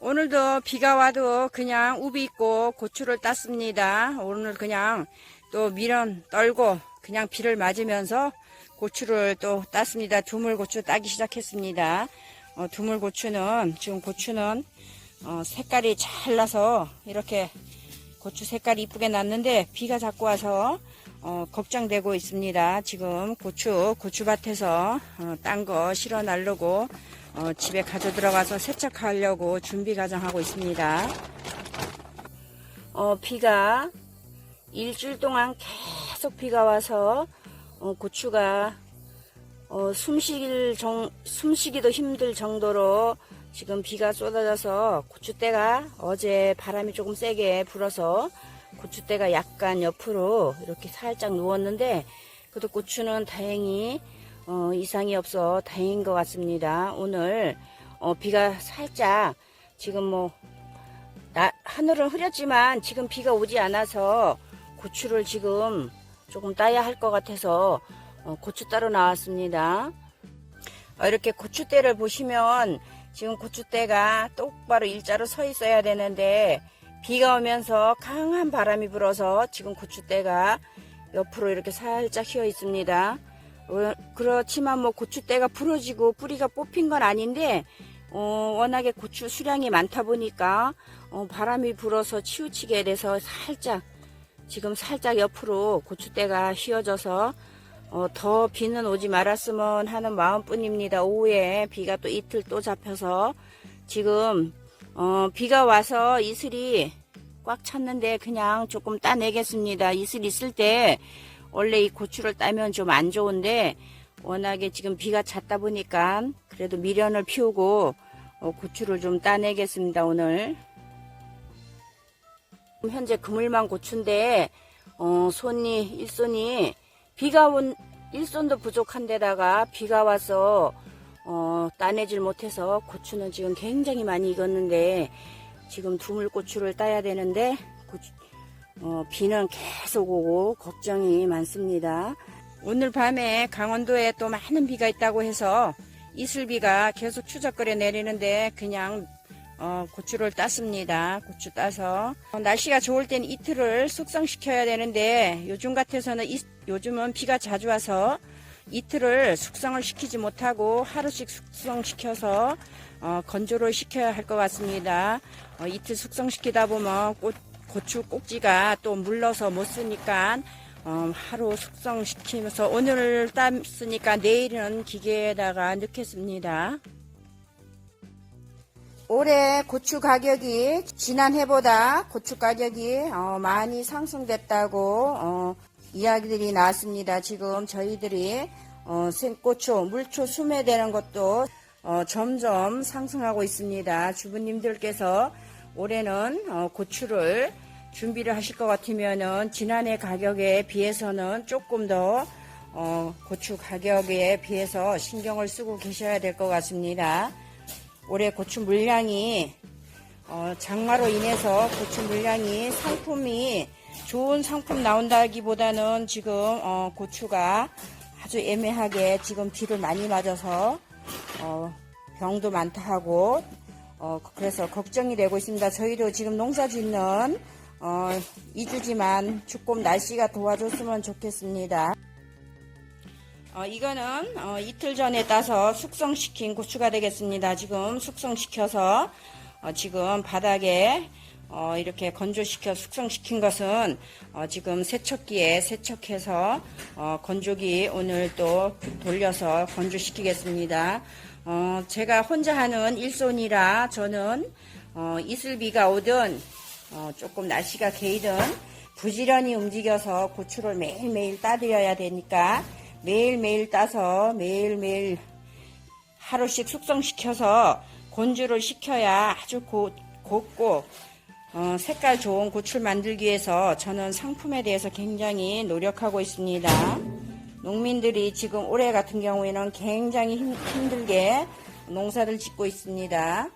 오늘도 비가 와도 그냥 우비 입고 고추를 땄습니다. 오늘 그냥 또 미련 떨고 그냥 비를 맞으면서 고추를 또 땄습니다. 두물고추 따기 시작했습니다. 어, 두물고추는 지금 고추는 어, 색깔이 잘 나서 이렇게 고추 색깔이 이쁘게 났는데 비가 자꾸 와서 어, 걱정되고 있습니다. 지금 고추 고추밭에서 어, 딴거 실어 날르고 어, 집에 가져 들어가서 세척하려고 준비 과정하고 있습니다. 어, 비가 일주일 동안 계속 비가 와서 어, 고추가 어, 숨쉬길 정, 숨쉬기도 힘들 정도로 지금 비가 쏟아져서 고추대가 어제 바람이 조금 세게 불어서 고추대가 약간 옆으로 이렇게 살짝 누웠는데 그래도 고추는 다행히 어, 이상이 없어 다행인 것 같습니다. 오늘 어, 비가 살짝 지금 뭐 나- 하늘은 흐렸지만 지금 비가 오지 않아서 고추를 지금 조금 따야 할 것 같아서 어, 고추 따러 나왔습니다. 어, 이렇게 고추대를 보시면 지금 고추대가 똑바로 일자로 서 있어야 되는데 비가 오면서 강한 바람이 불어서 지금 고추대가 옆으로 이렇게 살짝 휘어 있습니다. 어, 그렇지만 뭐 고추대가 부러지고 뿌리가 뽑힌 건 아닌데 어, 워낙에 고추 수량이 많다 보니까 어, 바람이 불어서 치우치게 돼서 살짝 지금 살짝 옆으로 고추대가 휘어져서 어, 더 비는 오지 말았으면 하는 마음뿐입니다. 오후에 비가 또 이틀 또 잡혀서 지금 어, 비가 와서 이슬이 꽉 찼는데 그냥 조금 따내겠습니다. 이슬 있을 때 원래 이 고추를 따면 좀 안 좋은데 워낙에 지금 비가 찼다 보니까 그래도 미련을 피우고 어, 고추를 좀 따내겠습니다. 오늘 현재 그물만 고추인데 어, 손이 일손이 비가 온 일손도 부족한 데다가 비가 와서 어, 따내질 못해서 고추는 지금 굉장히 많이 익었는데 지금 두물고추를 따야 되는데 고추- 어, 비는 계속 오고 걱정이 많습니다. 오늘 밤에 강원도에 또 많은 비가 있다고 해서 이슬비가 계속 추적거려 내리는데 그냥 어, 고추를 땄습니다. 고추 따서 어, 날씨가 좋을 땐 이틀을 숙성시켜야 되는데 요즘 같아서는 이- 요즘은 비가 자주 와서 이틀을 숙성을 시키지 못하고 하루씩 숙성시켜서 어, 건조를 시켜야 할 것 같습니다. 어, 이틀 숙성시키다 보면 꽃, 고추 꼭지가 또 물러서 못 쓰니까 어, 하루 숙성시키면서 오늘 땄으니까 내일은 기계에다가 넣겠습니다. 올해 고추 가격이 지난해보다 고추 가격이 어, 많이 상승됐다고 어, 이야기들이 나왔습니다. 지금 저희들이 어, 생고추, 물초 수매되는 것도 어, 점점 상승하고 있습니다. 주부님들께서 올해는 어, 고추를 준비를 하실 것 같으면은 지난해 가격에 비해서는 조금 더 어, 고추 가격에 비해서 신경을 쓰고 계셔야 될 것 같습니다. 올해 고추 물량이 어, 장마로 인해서 고추 물량이 상품이 좋은 상품 나온다기보다는 지금 어, 고추가 아주 애매하게 지금 비를 많이 맞아서 어, 병도 많다 하고 어, 그래서 걱정이 되고 있습니다. 저희도 지금 농사 짓는 어, 이주지만 조금 날씨가 도와줬으면 좋겠습니다. 어, 이거는 어, 이틀 전에 따서 숙성시킨 고추가 되겠습니다. 지금 숙성시켜서 어, 지금 바닥에 어, 이렇게 건조시켜 숙성시킨 것은 어, 지금 세척기에 세척해서 어, 건조기 오늘 또 돌려서 건조시키겠습니다. 어, 제가 혼자 하는 일손이라 저는 어, 이슬비가 오든 어, 조금 날씨가 개이든 부지런히 움직여서 고추를 매일매일 따드려야 되니까 매일매일 따서 매일매일 하루씩 숙성시켜서 건조를 시켜야 아주 고, 곱고 어, 색깔 좋은 고추를 만들기 위해서 저는 상품에 대해서 굉장히 노력하고 있습니다. 농민들이 지금 올해 같은 경우에는 굉장히 힘, 힘들게 농사를 짓고 있습니다.